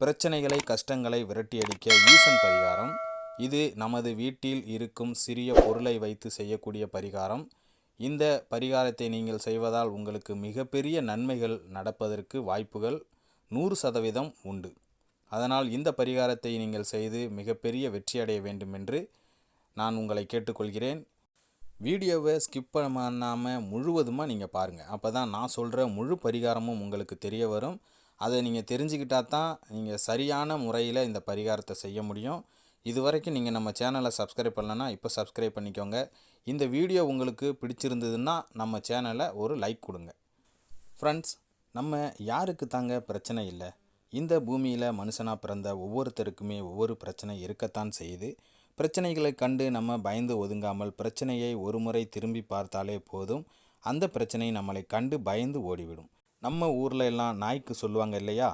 பிரச்சனைகளை கஷ்டங்களை விரட்டியடிக்க ஈசன் பரிகாரம். இது நமது வீட்டில் இருக்கும் சிறிய பொருளை வைத்து செய்யக்கூடிய பரிகாரம். இந்த பரிகாரத்தை நீங்கள் செய்வதால் உங்களுக்கு மிகப்பெரிய நன்மைகள் நடப்பதற்கு வாய்ப்புகள் நூறு சதவீதம் உண்டு. அதனால் இந்த பரிகாரத்தை நீங்கள் செய்து மிகப்பெரிய வெற்றி அடைய வேண்டும் என்று நான் உங்களை கேட்டுக்கொள்கிறேன். வீடியோவை ஸ்கிப் பண்ணாமல் முழுவதுமாக நீங்கள் பாருங்கள் அப்போ தான் நான் சொல்கிற முழு பரிகாரமும் உங்களுக்கு தெரிய வரும். அதை நீங்கள் தெரிஞ்சுக்கிட்டால் தான் நீங்கள் சரியான முறையில் இந்த பரிகாரத்தை செய்ய முடியும். இது வரைக்கும் நீங்கள் நம்ம சேனலை சப்ஸ்கிரைப் பண்ணலன்னா இப்போ சப்ஸ்கிரைப் பண்ணிக்கோங்க. இந்த வீடியோ உங்களுக்கு பிடிச்சிருந்ததுன்னா நம்ம சேனலை ஒரு லைக் கொடுங்க. ஃப்ரெண்ட்ஸ் நம்ம யாருக்கு தாங்க பிரச்சனை இல்லை? இந்த பூமியில் மனுஷனாக பிறந்த ஒவ்வொருத்தருக்குமே ஒவ்வொரு பிரச்சனை இருக்கத்தான் செய்யுது. பிரச்சனைகளை கண்டு நம்ம பயந்து ஒதுங்காமல் பிரச்சனையை ஒரு முறை திரும்பி பார்த்தாலே போதும். அந்த பிரச்சனை நம்மளை கண்டு பயந்து ஓடிவிடும். நம்ம ஊரில் எல்லாம் நாய்க்கு சொல்லுவாங்க இல்லையா?